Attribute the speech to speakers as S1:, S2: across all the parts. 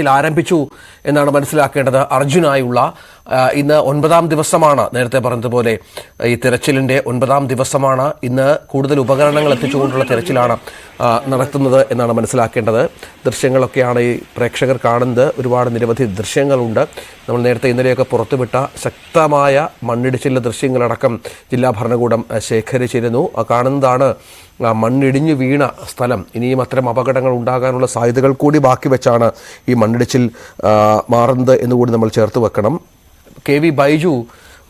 S1: ിൽ ആരംഭിച്ചു എന്നാണ് മനസ്സിലാക്കേണ്ടത്. അർജുനായുള്ള ഇന്ന് ഒൻപതാം ദിവസമാണ് നേരത്തെ പറഞ്ഞതുപോലെ ഈ തിരച്ചിലിന്റെ ഒൻപതാം ദിവസമാണ് ഇന്ന് കൂടുതൽ ഉപകരണങ്ങൾ എത്തിച്ചുകൊണ്ടുള്ള തിരച്ചിലാണ് നടത്തുന്നത് എന്നാണ് മനസ്സിലാക്കേണ്ടത്. ദൃശ്യങ്ങളൊക്കെയാണ് ഈ പ്രേക്ഷകർ കാണുന്നത്. ഒരുപാട് നിരവധി ദൃശ്യങ്ങളുണ്ട്. നമ്മൾ നേരത്തെ ഇന്നലെയൊക്കെ പുറത്തുവിട്ട ശക്തമായ മണ്ണിടിച്ചിലെ ദൃശ്യങ്ങളടക്കം ജില്ലാ ഭരണകൂടം ശേഖരിച്ചിരുന്നു. കാണുന്നതാണ് മണ്ണിടിഞ്ഞു വീണ സ്ഥലം. ഇനിയും അത്തരം അപകടങ്ങൾ ഉണ്ടാകാനുള്ള സാധ്യതകൾ കൂടി ബാക്കി വെച്ചാണ് ഈ മണ്ണിടിച്ചിൽ മാറുന്നത് എന്നുകൂടി നമ്മൾ ചേർത്ത് വെക്കണം. കെ വി ബൈജു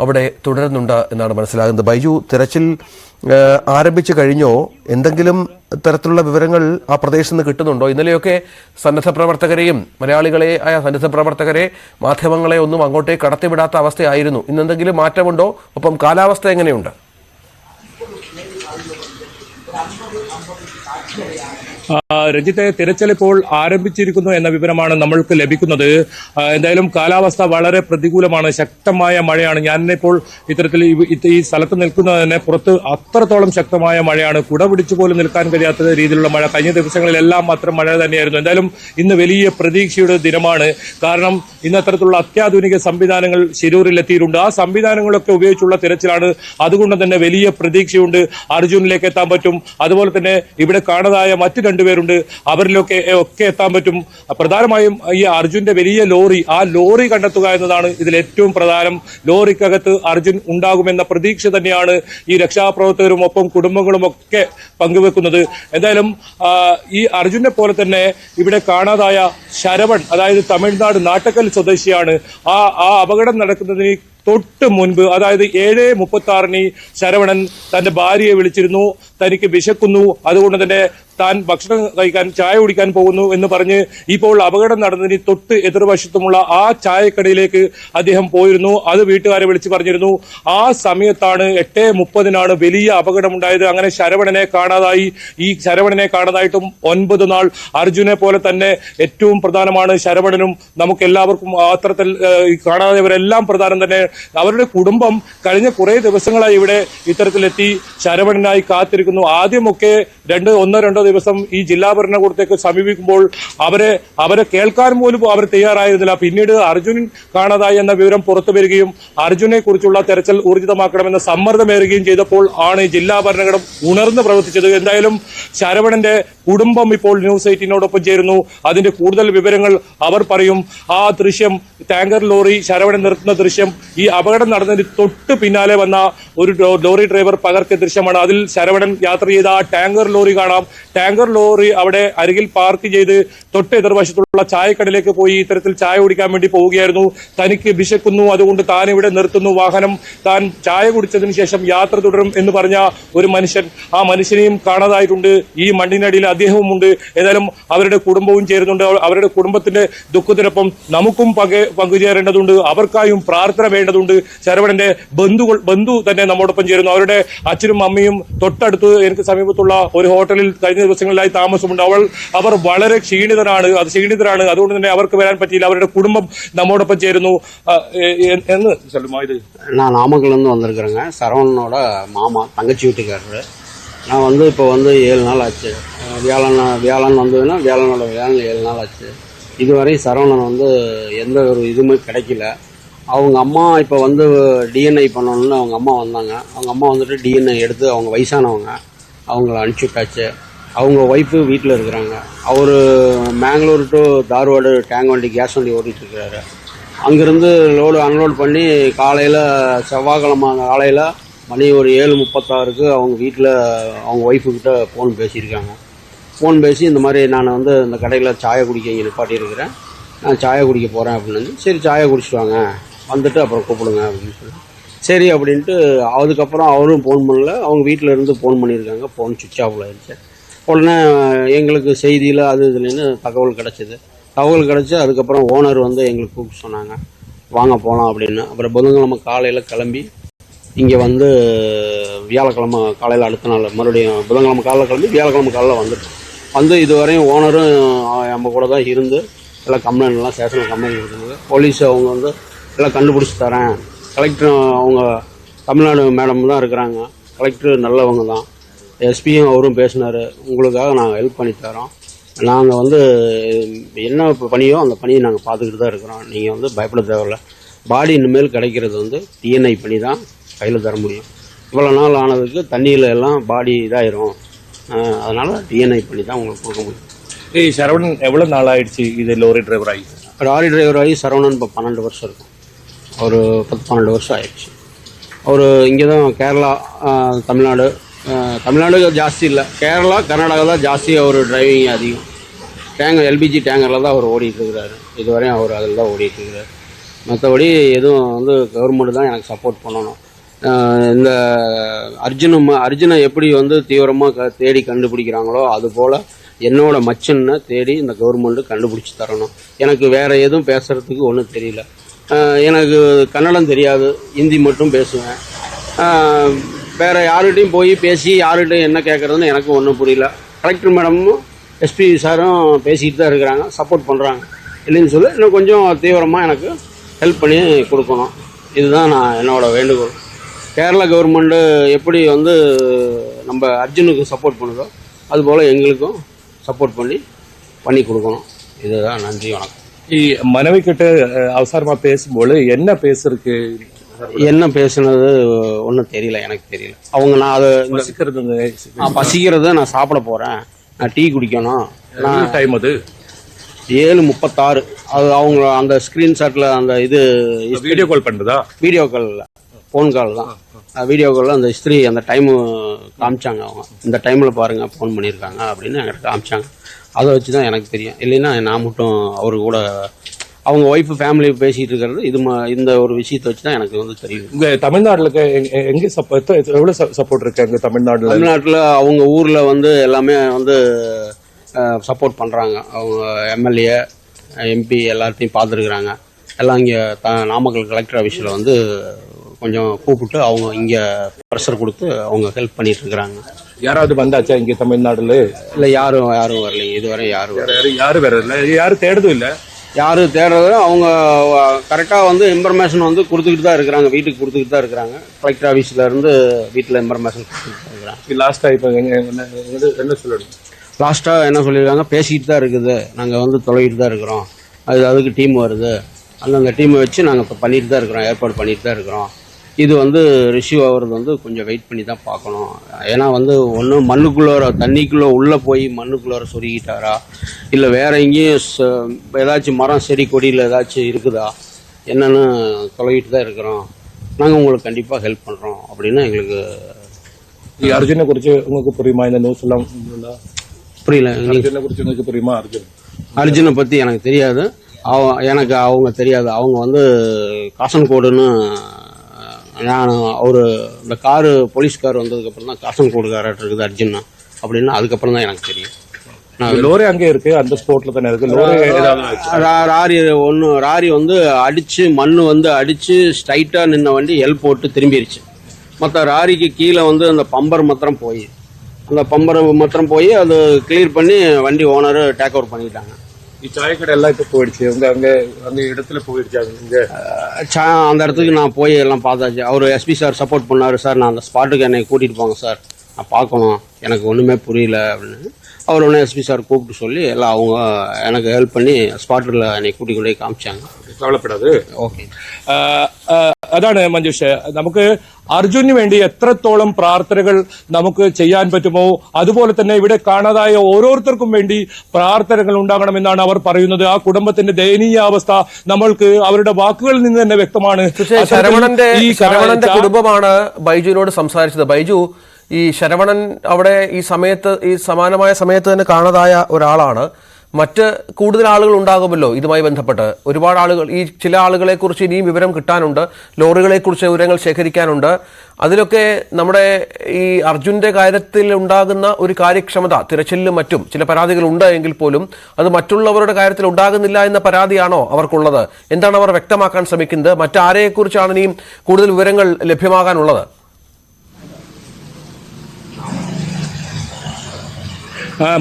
S1: അവിടെ തുടരുന്നുണ്ട് എന്നാണ് മനസ്സിലാകുന്നത്. ബൈജു തിരച്ചിൽ ആരംഭിച്ചു കഴിഞ്ഞോ? എന്തെങ്കിലും തരത്തിലുള്ള വിവരങ്ങൾ ആ പ്രദേശത്ത് നിന്ന് കിട്ടുന്നുണ്ടോ? ഇന്നലെയൊക്കെ സന്നദ്ധ പ്രവർത്തകരെയും മലയാളികളെ ആയ സന്നദ്ധ പ്രവർത്തകരെ മാധ്യമങ്ങളെ ഒന്നും അങ്ങോട്ടേക്ക് കടത്തിവിടാത്ത അവസ്ഥയായിരുന്നു. ഇന്നെന്തെങ്കിലും മാറ്റമുണ്ടോ? ഒപ്പം കാലാവസ്ഥ എങ്ങനെയുണ്ട്?
S2: രഞ്ജിത്തെ തിരച്ചിൽ ഇപ്പോൾ ആരംഭിച്ചിരിക്കുന്നു എന്ന വിവരമാണ് നമ്മൾക്ക് ലഭിക്കുന്നത്. എന്തായാലും കാലാവസ്ഥ വളരെ പ്രതികൂലമാണ്. ശക്തമായ മഴയാണ്. ഞാൻ ഇപ്പോൾ ഇത്തരത്തിൽ ഈ- സ്ഥലത്ത് നിൽക്കുന്നത് തന്നെ പുറത്ത് അത്രത്തോളം ശക്തമായ മഴയാണ്. കുട പിടിച്ചു പോലും നിൽക്കാൻ കഴിയാത്ത രീതിയിലുള്ള മഴ. കഴിഞ്ഞ ദിവസങ്ങളിലെല്ലാം അത്ര മഴ തന്നെയായിരുന്നു. എന്തായാലും ഇന്ന് വലിയ പ്രതീക്ഷയുടെ ദിനമാണ്. കാരണം ഇന്ന് അത്തരത്തിലുള്ള അത്യാധുനിക സംവിധാനങ്ങൾ ശിരൂരിൽ എത്തിയിട്ടുണ്ട്. ആ സംവിധാനങ്ങളൊക്കെ ഉപയോഗിച്ചുള്ള തിരച്ചിലാണ്. അതുകൊണ്ട് തന്നെ വലിയ പ്രതീക്ഷയുണ്ട്. അർജുനിലേക്ക് എത്താൻ പറ്റും. അതുപോലെ തന്നെ ഇവിടെ കാണാതായ മറ്റു രണ്ടുപേരുണ്ട്. അവരിലൊക്കെ ഒക്കെ എത്താൻ പറ്റും. പ്രധാനമായും ഈ അർജുന്റെ വലിയ ലോറി ആ ലോറി കണ്ടെത്തുക എന്നതാണ് ഇതിൽ ഏറ്റവും പ്രധാനം. ലോറിക്കകത്ത് അർജുൻ ഉണ്ടാകുമെന്ന പ്രതീക്ഷ തന്നെയാണ് ഈ രക്ഷാപ്രവർത്തകരും ഒപ്പം കുടുംബങ്ങളും ഒക്കെ പങ്കുവെക്കുന്നത്. എന്തായാലും ഈ അർജുനെ പോലെ തന്നെ ഇവിടെ കാണാതായ ശരവൺ അതായത് തമിഴ്നാട് നാട്ടക്കൽ സ്വദേശിയാണ്. ആ ആ അപകടം നടക്കുന്നതിന് തൊട്ട് മുൻപ് അതായത് ഏഴ് മുപ്പത്തി ആറിന് ശരവണൻ തന്റെ ഭാര്യയെ വിളിച്ചിരുന്നു. തനിക്ക് വിശക്കുന്നു. അതുകൊണ്ട് തന്നെ താൻ ഭക്ഷണം കഴിക്കാൻ ചായ കുടിക്കാൻ പോകുന്നു എന്ന് പറഞ്ഞ് ഇപ്പോൾ അപകടം നടന്നതിന് തൊട്ട് എതിർവശത്തുമുള്ള ആ ചായക്കടയിലേക്ക് അദ്ദേഹം പോയിരുന്നു. അത് വീട്ടുകാരെ വിളിച്ച് പറഞ്ഞിരുന്നു. ആ സമയത്താണ് എട്ട് മുപ്പതിനാണ് വലിയ അപകടമുണ്ടായത്. അങ്ങനെ ശരവണനെ കാണാതായി. ഈ ശരവണനെ കാണാതായിട്ടും ഒൻപത് നാൾ. അർജുനെ പോലെ തന്നെ ഏറ്റവും പ്രധാനമാണ് ശരവണനും നമുക്ക് എല്ലാവർക്കും അത്തരത്തിൽ കാണാതായവരെല്ലാം പ്രധാനം തന്നെ. അവരുടെ കുടുംബം കഴിഞ്ഞ കുറേ ദിവസങ്ങളായി ഇവിടെ ഇത്തരത്തിലെത്തി ശരവണനായി കാത്തിരിക്കുന്നു. ആദ്യമൊക്കെ രണ്ട് ഒന്നോ രണ്ടോ ദിവസം ഈ ജില്ലാ ഭരണകൂടത്തേക്ക് സമീപിക്കുമ്പോൾ അവരെ അവരെ കേൾക്കാൻ പോലും അവർ തയ്യാറായിരുന്നില്ല. പിന്നീട് അർജുൻ കാണാതായി എന്ന വിവരം പുറത്തു വരികയും അർജുനെ കുറിച്ചുള്ള തെരച്ചിൽ ഊർജിതമാക്കണമെന്ന സമ്മർദ്ദമേറുകയും ചെയ്തപ്പോൾ ആണ് ജില്ലാ ഭരണകൂടം ഉണർന്ന് പ്രവർത്തിച്ചത്. എന്തായാലും ശരവണന്റെ കുടുംബം ഇപ്പോൾ ന്യൂസ് എയ്റ്റീനോടൊപ്പം ചേരുന്നു. അതിന്റെ കൂടുതൽ വിവരങ്ങൾ അവർ പറയും. ആ ദൃശ്യം ടാങ്കർ ലോറി ശരവണൻ നിർത്തുന്ന ദൃശ്യം ഈ അപകടം നടന്നതിന് തൊട്ട് പിന്നാലെ വന്ന ഒരു ലോറി ഡ്രൈവർ പകർത്തിയ ദൃശ്യമാണ്. അതിൽ ശരവണൻ യാത്ര ചെയ്ത ആ ടാങ്കർ ലോറി കാണാം. ടാങ്കർ ലോറി അവിടെ അരികിൽ പാർക്ക് ചെയ്ത് തൊട്ട് എതിർവശത്തുള്ള ചായക്കടയിലേക്ക് പോയി ഇത്തരത്തിൽ ചായ കുടിക്കാൻ വേണ്ടി പോവുകയായിരുന്നു. തനിക്ക് വിശക്കുന്നു. അതുകൊണ്ട് താൻ ഇവിടെ നിർത്തുന്നു. വാഹനം താൻ ചായ കുടിച്ചതിന് ശേഷം യാത്ര തുടരും എന്ന് പറഞ്ഞ ഒരു മനുഷ്യൻ ആ മനുഷ്യനെയും കാണാതായിട്ടുണ്ട്. ഈ മണ്ണിനടിയിൽ അദ്ദേഹവും ഉണ്ട് ഏതായാലും അവരുടെ കുടുംബവും ചേരുന്നുണ്ട്. അവരുടെ കുടുംബത്തിന്റെ ദുഃഖത്തിനൊപ്പം നമുക്കും പങ്കെ പങ്കുചേരേണ്ടതുണ്ട്. അവർക്കായും പ്രാർത്ഥന വേണ്ടതുണ്ട്. ശരവണന്റെ ബന്ധുക്കൾ ബന്ധു തന്നെ നമ്മോടൊപ്പം ചേരുന്നു. അവരുടെ അച്ഛനും അമ്മയും തൊട്ടടുത്ത് എനിക്ക് സമീപത്തുള്ള ഒരു ഹോട്ടലിൽ കഴിഞ്ഞ ദിവസങ്ങളിലായി താമസമുണ്ട്. അവൾ അവർ വളരെ സഹോദരനാണ് അത് സ്നേഹിതരാണ് അതുകൊണ്ട് തന്നെ അവർക്ക് വരാൻ പറ്റിയില്ല. അവരുടെ കുടുംബം നമ്മോടൊപ്പം ചേരുന്നു. എന്ന് சொல்லுமா இது
S3: நான் நாமக்கல்லேருந்து வந்திருக்கிறேங்க சரவணனோட மாமா தங்கச்சி வீட்டுக்காரரு நான் வந்து இப்போ வந்து ஏழு நாள் ஆச்சு வியாழன் வியாழன் வந்ததுன்னா வியாழனோட வியாழன் ஏழு நாள் ஆச்சு இதுவரை சரவணன் வந்து எந்த ஒரு இதுவுமே கிடைக்கல அவங்க அம்மா இப்போ வந்து டிஎன்ஐ பண்ணணும்னு அவங்க அம்மா வந்தாங்க. அவங்க அம்மா வந்துட்டு டிஎன்ஐ எடுத்து அவங்க வயசானவங்க. அவங்கள அனுப்பிச்சி விட்டாச்சு. அவங்க ஒய்ஃபு வீட்டில் இருக்கிறாங்க. அவர் மேங்களூர் டு தார்வாடு டேங்க் வண்டி கேஸ் வண்டி ஓட்டிகிட்ருக்கிறாரு அங்கேருந்து லோடு அன்லோட் பண்ணி காலையில் செவ்வாய்க்கிழமை காலையில் மணி ஒரு ஏழு முப்பத்தாறுக்கு அவங்க வீட்டில் அவங்க ஒய்ஃபுக்கிட்ட ஃபோன் பேசியிருக்காங்க. ஃபோன் பேசி இந்த மாதிரி நான் வந்து இந்த கடையில் சாயை குடிக்க இங்கே நிப்பாட்டியிருக்கிறேன். நான் சாயை குடிக்க போகிறேன் அப்படின்னு சரி சாயை குடிச்சிட்டு வாங்க. வந்துட்டு அப்புறம் கூப்பிடுங்க அப்படின்னு சொல்லி. சரி அப்படின்ட்டு அதுக்கப்புறம் அவரும் ஃபோன் பண்ணல. அவங்க வீட்டில் இருந்து ஃபோன் பண்ணியிருக்காங்க. ஃபோன் சுவிட்ச் ஆஃபில் ஆயிடுச்சு. உடனே எங்களுக்கு செய்தியில் அது இதுலேன்னு தகவல் கிடச்சிது. தகவல் கிடச்சி அதுக்கப்புறம் ஓனர் வந்து எங்களுக்கு கூப்பிட்டு சொன்னாங்க. வாங்க போகலாம் அப்படின்னு. அப்புறம் புதன்கிழமை காலையில் கிளம்பி இங்கே வந்து வியாழக்கிழமை காலையில் அடுத்த நாள் மறுபடியும் புதன்கிழமை காலையில் கிளம்பி வியாழக்கிழமை காலையில் வந்துட்டோம். வந்து இதுவரையும் ஓனரும் நம்ம கூட தான் இருந்து எல்லாம் கம்ப்ளைண்ட்லாம் ஸ்டேஷனில் கம்ப்ளைண்ட் கொடுத்துருது போலீஸ் அவங்க வந்து எல்லாம் கண்டுபிடிச்சி தரேன். கலெக்டர் அவங்க தமிழ்நாடு மேடம் தான் இருக்கிறாங்க. கலெக்டர் நல்லவங்க தான். எஸ்பியும் அவரும் பேசினார். உங்களுக்காக நாங்கள் ஹெல்ப் பண்ணி தரோம் நாங்கள் வந்து என்ன பணியோ அந்த பணியை நாங்கள் பார்த்துக்கிட்டு தான் இருக்கிறோம். நீங்கள் வந்து பயப்பட தேவையில்ல. பாடி இனிமேல் கிடைக்கிறது வந்து டிஎன்ஐ பண்ணி தான் கையில் தர முடியும். இவ்வளோ நாள் ஆனதுக்கு தண்ணியில் எல்லாம் பாடி இதாயிரும். அதனால டிஎன்ஐ பண்ணி தான் உங்களுக்கு கொடுக்க முடியும்.
S2: ஏய் சரவணன் எவ்வளவு நாள் ஆயிடுச்சு இது லோரி டிரைவர் ஆகி?
S3: லாரி டிரைவர் ஆகி சரவணன் இப்போ பன்னெண்டு வருஷம் இருக்கும். ஒரு பத்து பன்னெண்டு வருஷம் ஆயிடுச்சு. அவர் இங்கே தான் கேரளா தமிழ்நாடு தமிழ்நாடு ஜாஸ்தி இல்லை. கேரளா கர்நாடகா தான் ஜாஸ்தி அவர் டிரைவிங் அதிகம். டேங்கர் எல்பிஜி டேங்கரில் தான் அவர் ஓடிட்டுருக்கிறாரு இதுவரையும் அவர் அதில் தான் ஓடிட்டுருக்கிறார் மற்றபடி எதுவும் வந்து கவர்மெண்ட் தான் எனக்கு சப்போர்ட் பண்ணணும். இந்த அர்ஜுனும் அர்ஜுனை எப்படி வந்து தீவிரமாக க தேடி கண்டுபிடிக்கிறாங்களோ அதுபோல் என்னோடய மச்சனை தேடி இந்த கவர்மெண்ட்டு கண்டுபிடிச்சி தரணும். எனக்கு வேற எதுவும் பேசுகிறதுக்கு ஒன்றும் தெரியல. எனக்கு கன்னடம் தெரியாது ஹிந்தி மட்டும் பேசுவேன். வேறு யாருகிட்டையும் போய் பேசி யாருகிட்டையும் என்ன கேட்குறதுன்னு எனக்கும் ஒன்றும் புரியல. கலெக்டர் மேடமும் எஸ்பி சாரும் பேசிகிட்டு தான் இருக்கிறாங்க சப்போர்ட் பண்ணுறாங்க இல்லைன்னு சொல்லி இன்னும் கொஞ்சம் தீவிரமாக எனக்கு ஹெல்ப் பண்ணி கொடுக்கணும். இதுதான் நான் என்னோடய வேண்டுகோள். கேரளா கவர்மெண்ட்டு எப்படி வந்து நம்ம அர்ஜுனுக்கு சப்போர்ட் பண்ணுதோ அதுபோல் எங்களுக்கும் சப்போர்ட் பண்ணி பண்ணி கொடுக்கணும். இதுதான் நன்றி வணக்கம்.
S2: மனைவி கிட்ட அவசரமாக பேசும்போது என்ன பேசுறதுக்கு
S3: என்ன பேசுனது ஒன்றும் தெரியல எனக்கு தெரியல. அவங்க நான் அதை
S2: பசிக்கிறது
S3: நான் பசிக்கிறத நான் சாப்பிட போகிறேன் நான் டீ குடிக்கணும். நான்
S2: டைம் அது?
S3: ஏழு முப்பத்தாறு. அது அவங்க அந்த ஸ்க்ரீன்ஷாட்டில் அந்த இது
S2: வீடியோ கால் பண்றதா
S3: வீடியோ காலில் ஃபோன் கால் தான். வீடியோ காலில் அந்த ஹிஸ்ட்ரி அந்த டைமு காமிச்சாங்க அவங்க. இந்த டைமில் பாருங்கள் ஃபோன் பண்ணியிருக்காங்க அப்படின்னு என்கிட்ட காமிச்சாங்க. அதை வச்சு தான் எனக்கு தெரியும். இல்லைன்னா நான் மட்டும் அவரு கூட அவங்க ஒய்ஃபு ஃபேமிலி பேசிகிட்டு இருக்கிறது இது ம- இந்த ஒரு விஷயத்தை வச்சு தான் எனக்கு வந்து தெரியும்
S2: இங்க தமிழ்நாட்டுல எங்க- சப்போர்ட் எவ்வளவு சப்போர்ட் இருக்கு அங்க தமிழ்நாட்டுல
S3: தமிழ்நாட்டில் அவங்க ஊரில் வந்து எல்லாமே வந்து சப்போர்ட் பண்ணுறாங்க அவங்க எம்எல்ஏ எம்பி எல்லாத்தையும் பார்த்துருக்குறாங்க எல்லாம் இங்கே த நாமக்கல் கலெக்டர் ஆஃபீஸில் வந்து கொஞ்சம் கூப்பிட்டு அவங்க இங்கே ப்ரெஷர் கொடுத்து அவங்க ஹெல்ப் பண்ணிட்டு இருக்கிறாங்க
S2: யாராவது வந்தாச்சா இங்க தமிழ்நாடுல
S3: இல்லை யாரும் யாரும் வரலைங்க இதுவரை யாரும் வரல
S2: யாரு யாரு வேற இல்ல யாரும் தேடுதும் இல்ல
S3: யாரும் தேடுறது அவங்க கரெக்டாக வந்து இன்ஃபர்மேஷன் வந்து கொடுத்துக்கிட்டு தான் இருக்கிறாங்க. வீட்டுக்கு கொடுத்துக்கிட்டு தான் இருக்கிறாங்க. கலெக்டர் ஆஃபீஸில் இருந்து வீட்டில் இன்ஃபர்மேஷன் கொடுத்துக்கிட்டு இருக்கிறாங்க.
S2: லாஸ்டா இப்ப என்ன சொல்லணும்
S3: லாஸ்ட்டாக என்ன சொல்லியிருக்காங்க? பேசிக்கிட்டு தான் இருக்குது. நாங்கள் வந்து தொலைகிட்டு தான் இருக்கிறோம். அது அதுக்கு டீம் வருது. அந்தந்த டீமை வச்சு நாங்கள் இப்போ பண்ணிட்டு தான் இருக்கிறோம். ஏற்பாடு பண்ணிட்டு தான் இருக்கிறோம். இது வந்து ரிசீவ் ஆகுறது வந்து கொஞ்சம் வெயிட் பண்ணி தான் பார்க்கணும் ஏன்னா வந்து ஒன்று மண்ணுக்குள்ளே தண்ணிக்குள்ளே உள்ளே போய் மண்ணுக்குள்ளே சொருகிட்டாரா இல்லை வேற எங்கேயும் ச- ஏதாச்சும் மரம் செடி கொடியில் ஏதாச்சும் இருக்குதா என்னன்னு தொலைகிட்டு தான் இருக்கிறோம் நாங்கள் உங்களுக்கு கண்டிப்பாக ஹெல்ப் பண்ணுறோம் அப்படின்னு எங்களுக்கு
S2: ഈ അർജുനെ കുറിച്ച് നിങ്ങൾക്ക് പുറിയുമാ இந்த நியூஸ் எல்லாம்
S3: புரியல நீங்க
S2: அர்ஜுனை குறிச்சு உங்களுக்கு புரியுமா அர்ஜுன்
S3: அர்ஜுனை பற்றி எனக்கு தெரியாது அவ எனக்கு அவங்க தெரியாது அவங்க வந்து காசன்கோடுன்னு நான் அவர் இந்த காரு போலீஸ் கார் வந்ததுக்கப்புறம் தான் காசன்கோடுக்காரர் இருக்குது அர்ஜுன்னா. அப்படின்னு அதுக்கப்புறம் தான் எனக்கு தெரியும். நான்
S2: லோரி அங்கே இருக்கு அந்த ஸ்போர்ட்ல தானே இருக்கு? லோரி
S3: ராரி ஒன்று ராரி வந்து அடித்து மண் வந்து அடித்து ஸ்ட்ரைட்டாக நின்ன வண்டி எல் போட்டு திரும்பிடுச்சு மற்ற ராரிக்கு கீழே வந்து அந்த பம்பர் மாத்திரம் போய். அந்த பம்பர் மாத்திரம் போய் அது கிளியர் பண்ணி வண்டி ஓனர் டேக் ஓவர் பண்ணிட்டாங்க.
S2: ഈ ചായക്കട എല്ലാം ഇപ്പൊ പോയിடுச்சு உங்க அங்க அந்த இடத்துல
S3: போயிடுச்சாங்க அந்த இடத்துக்கு நான் போய் எல்லாம் பார்த்தாச்சு. அவர் எஸ்பி சார் சப்போர்ட் பண்ணாரு சார் நான் அந்த ஸ்பாட்டுக்கு என்னை கூட்டிட்டு போங்க சார் நான் பார்க்கணும். எனக்கு ஒன்றுமே புரியல அப்படின்னு. அவர் ஒன்று எஸ்பி சார் கூப்பிட்டு சொல்லி எல்லாம் அவங்க எனக்கு ஹெல்ப் பண்ணி ஸ்பாட்டில் என்னை கூட்டிக் கொண்டு காமிச்சாங்க.
S2: കവലപ്പെടാത് ആ, ആ, അതാണ് മഞ്ജുഷ് നമുക്ക് അർജുന് വേണ്ടി എത്രത്തോളം പ്രാർത്ഥനകൾ നമുക്ക് ചെയ്യാൻ പറ്റുമോ അതുപോലെ തന്നെ ഇവിടെ കാണാതായ ഓരോരുത്തർക്കും വേണ്ടി പ്രാർത്ഥനകൾ ഉണ്ടാകണമെന്നാണ് അവർ പറയുന്നത്. ആ കുടുംബത്തിന്റെ ദയനീയ അവസ്ഥ നമ്മൾക്ക് അവരുടെ വാക്കുകളിൽ നിന്ന് തന്നെ വ്യക്തമാണ്.
S1: ശരവണന്റെ
S2: ഈ
S1: ശരവണന്റെ കുടുംബമാണ് ബൈജുവിനോട് സംസാരിച്ചത്. ബൈജു ഈ ശരവണൻ അവിടെ ഈ സമയത്ത് ഈ സമാനമായ സമയത്ത് തന്നെ കാണാതായ ഒരാളാണ്. മറ്റ് കൂടുതൽ ആളുകൾ ഉണ്ടാകുമല്ലോ ഇതുമായി ബന്ധപ്പെട്ട്. ഒരുപാട് ആളുകൾ ഈ ചില ആളുകളെ കുറിച്ച് ഇനിയും വിവരം കിട്ടാനുണ്ട്. ലോറികളെക്കുറിച്ച് വിവരങ്ങൾ ശേഖരിക്കാനുണ്ട്. അതിലൊക്കെ നമ്മുടെ ഈ അർജുന്റെ കാര്യത്തിൽ ഉണ്ടാകുന്ന ഒരു കാര്യക്ഷമത തിരച്ചിലിലും മറ്റും ചില പരാതികൾ ഉണ്ട് എങ്കിൽ പോലും അത് മറ്റുള്ളവരുടെ കാര്യത്തിൽ ഉണ്ടാകുന്നില്ല എന്ന പരാതിയാണോ അവർക്കുള്ളത്? എന്താണ് അവർ വ്യക്തമാക്കാൻ ശ്രമിക്കുന്നത്? മറ്റാരെക്കുറിച്ചാണ് ഇനിയും കൂടുതൽ വിവരങ്ങൾ ലഭ്യമാകാനുള്ളത്?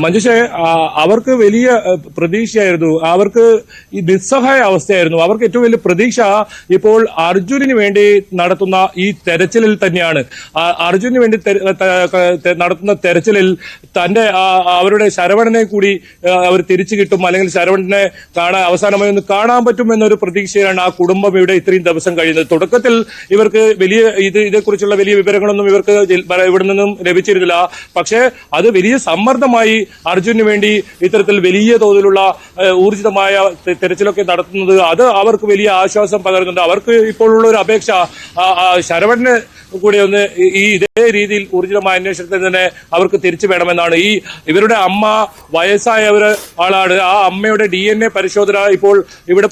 S2: മഞ്ജുഷേ അവർക്ക് വലിയ പ്രതീക്ഷയായിരുന്നു. അവർക്ക് ഈ നിസ്സഹായ അവസ്ഥയായിരുന്നു. അവർക്ക് ഏറ്റവും വലിയ പ്രതീക്ഷ ഇപ്പോൾ അർജുനന് വേണ്ടി നടത്തുന്ന ഈ തെരച്ചിലിൽ തന്നെയാണ്. അർജുനു വേണ്ടി നടത്തുന്ന തെരച്ചിലിൽ തന്റെ അവരുടെ ശരവണനെ കൂടി അവർ തിരിച്ചു കിട്ടും. അല്ലെങ്കിൽ ശരവണനെ കാണാൻ അവസാനമായി ഒന്ന് കാണാൻ പറ്റും എന്നൊരു പ്രതീക്ഷയാണ് ആ കുടുംബം ഇവിടെ ഇത്രയും ദിവസം കഴിയുന്നത്. തുടക്കത്തിൽ ഇവർക്ക് വലിയ ഇത് ഇതേക്കുറിച്ചുള്ള വലിയ വിവരങ്ങളൊന്നും ഇവർക്ക് ഇവിടെ നിന്നും ലഭിച്ചിരുന്നില്ല. പക്ഷേ അത് വലിയ സമ്മർദ്ദമായി അർജുനു വേണ്ടി ഇത്തരത്തിൽ വലിയ തോതിലുള്ള ഊർജിതമായ തെരച്ചിലൊക്കെ നടത്തുന്നത് അത് അവർക്ക് വലിയ ആശ്വാസം പകരുന്നുണ്ട്. അവർക്ക് ഇപ്പോഴുള്ള ഒരു അപേക്ഷ ശരവണ് കൂടെ ഒന്ന് ഈ- ഇതേ രീതിയിൽ ഊർജിതമായ അന്വേഷണത്തിൽ തന്നെ അവർക്ക് തിരിച്ചു വേണമെന്നാണ്. ഈ ഇവരുടെ അമ്മ വയസ്സായ ഒരു ആളാണ്. ആ അമ്മയുടെ ഡി എൻ എ പരിശോധന ഇപ്പോൾ ഇവിടെ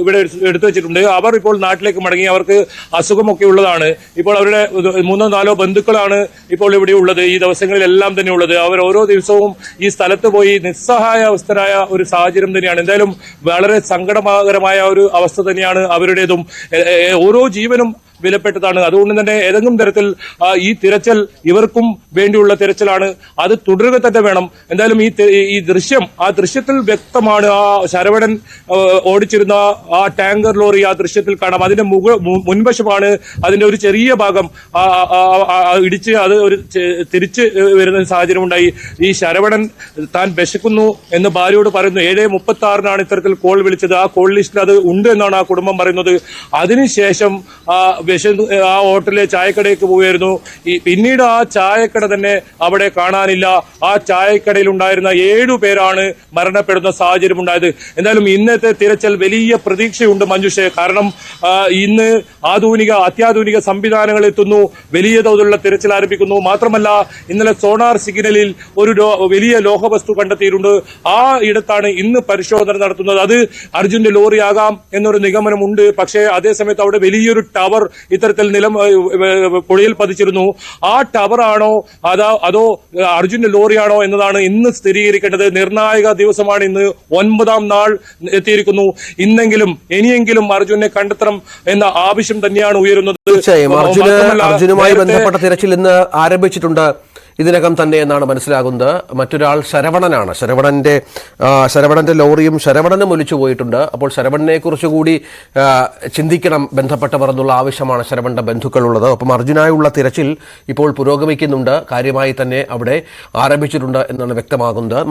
S2: ഇവിടെ എടുത്തു വെച്ചിട്ടുണ്ട്. അവർ ഇപ്പോൾ നാട്ടിലേക്ക് മടങ്ങി. അവർക്ക് അസുഖമൊക്കെ ഉള്ളതാണ്. ഇപ്പോൾ അവരുടെ മൂന്നോ നാലോ ബന്ധുക്കളാണ് ഇപ്പോൾ ഇവിടെ ഉള്ളത്. ഈ ദിവസങ്ങളിലെല്ലാം തന്നെ ഉള്ളത്. അവർ ഓരോ ദിവസവും ഈ സ്ഥലത്ത് പോയി നിസ്സഹായ അവസ്ഥരായ ഒരു സാഹചര്യം തന്നെയാണ്. എന്തായാലും വളരെ സങ്കടകരമായ ഒരു അവസ്ഥ തന്നെയാണ് അവരുടേതും. ഓരോ ജീവനും വിലപ്പെട്ടതാണ്. അതുകൊണ്ട് തന്നെ ഏതെങ്കിലും തരത്തിൽ ഈ തിരച്ചിൽ ഇവർക്കും വേണ്ടിയുള്ള തിരച്ചിലാണ്. അത് തുടരുക തന്നെ വേണം. എന്തായാലും ഈ ഈ ദൃശ്യം ആ ദൃശ്യത്തിൽ വ്യക്തമാണ്. ആ ശരവണൻ ഓടിച്ചിരുന്ന ആ ടാങ്കർ ലോറി ആ ദൃശ്യത്തിൽ കാണാം. അതിന്റെ മുക മുൻവശമാണ് അതിന്റെ ഒരു ചെറിയ ഭാഗം. ഇടിച്ച് അത് ഒരു തിരിച്ച് വരുന്ന സാഹചര്യം ഉണ്ടായി ഈ ശരവണൻ താൻ വിശക്കുന്നു എന്ന് ഭാര്യയോട് പറയുന്നു. ഏഴ് മുപ്പത്തി ആറിനാണ് ഇത്തരത്തിൽ കോൾ വിളിച്ചത്. ആ കോൾ ലിസ്റ്റിൽ അത് ഉണ്ട് എന്നാണ് ആ കുടുംബം പറയുന്നത്. അതിനുശേഷം ആ ആ ഹോട്ടലിലെ ചായക്കടയ്ക്ക് പോവുകയായിരുന്നു. ഈ പിന്നീട് ആ ചായക്കട തന്നെ അവിടെ കാണാനില്ല. ആ ചായക്കടയിൽ ഉണ്ടായിരുന്ന ഏഴു പേരാണ് മരണപ്പെടുന്ന സാഹചര്യം ഉണ്ടായത്. എന്തായാലും ഇന്നത്തെ തിരച്ചൽ വലിയ പ്രതീക്ഷയുണ്ട് മഞ്ജുഷെ. കാരണം ഇന്ന് ആധുനിക അത്യാധുനിക സംവിധാനങ്ങൾ എത്തുന്നു. വലിയ തോതിലുള്ള തിരച്ചിൽ ആരംഭിക്കുന്നു. മാത്രമല്ല ഇന്നലെ സോണാർ സിഗ്നലിൽ ഒരു വലിയ ലോഹവസ്തു കണ്ടെത്തിയിട്ടുണ്ട്. ആ ഇടത്താണ് ഇന്ന് പരിശോധന നടത്തുന്നത്. അത് അർജുന്റെ ലോറിയാകാം എന്നൊരു നിഗമനമുണ്ട്. പക്ഷേ അതേസമയത്ത് അവിടെ വലിയൊരു ടവർ ഇത്തരത്തിൽ നിലം പുഴയിൽ പതിച്ചിരുന്നു. ആ ടവറാണോ അതാ അതോ അർജുന്റെ ലോറിയാണോ എന്നതാണ് ഇന്ന് സ്ഥിരീകരിക്കേണ്ടത്. നിർണായക ദിവസമാണ് ഇന്ന്. ഒൻപതാം നാൾ എത്തിയിരിക്കുന്നു. ഇന്നെങ്കിലും ഇനിയെങ്കിലും അർജുനെ കണ്ടെത്തണം എന്ന ആവശ്യം തന്നെയാണ് ഉയരുന്നത്.
S1: തീർച്ചയായും. അർജുനുമായി ബന്ധപ്പെട്ട തിരച്ചിൽ ഇന്ന് ആരംഭിച്ചിട്ടുണ്ട്. ഇതിനകം തന്നെ എന്നാണ് മനസ്സിലാകുന്നത്. മറ്റൊരാൾ ശരവണനാണ്. ശരവണന്റെ ശരവണന്റെ ലോറിയും ശരവണനും ഒലിച്ചു പോയിട്ടുണ്ട്. അപ്പോൾ ശരവണനെ കുറിച്ച് കൂടി ചിന്തിക്കണം ബന്ധപ്പെട്ടവർ എന്നുള്ള ആവശ്യമാണ് ശരവണന്റെ ബന്ധുക്കളുള്ളത്. അപ്പം അർജുനായുള്ള തിരച്ചിൽ ഇപ്പോൾ പുരോഗമിക്കുന്നുണ്ട്. കാര്യമായി തന്നെ അവിടെ ആരംഭിച്ചിട്ടുണ്ട് എന്നാണ് വ്യക്തമാകുന്നത്.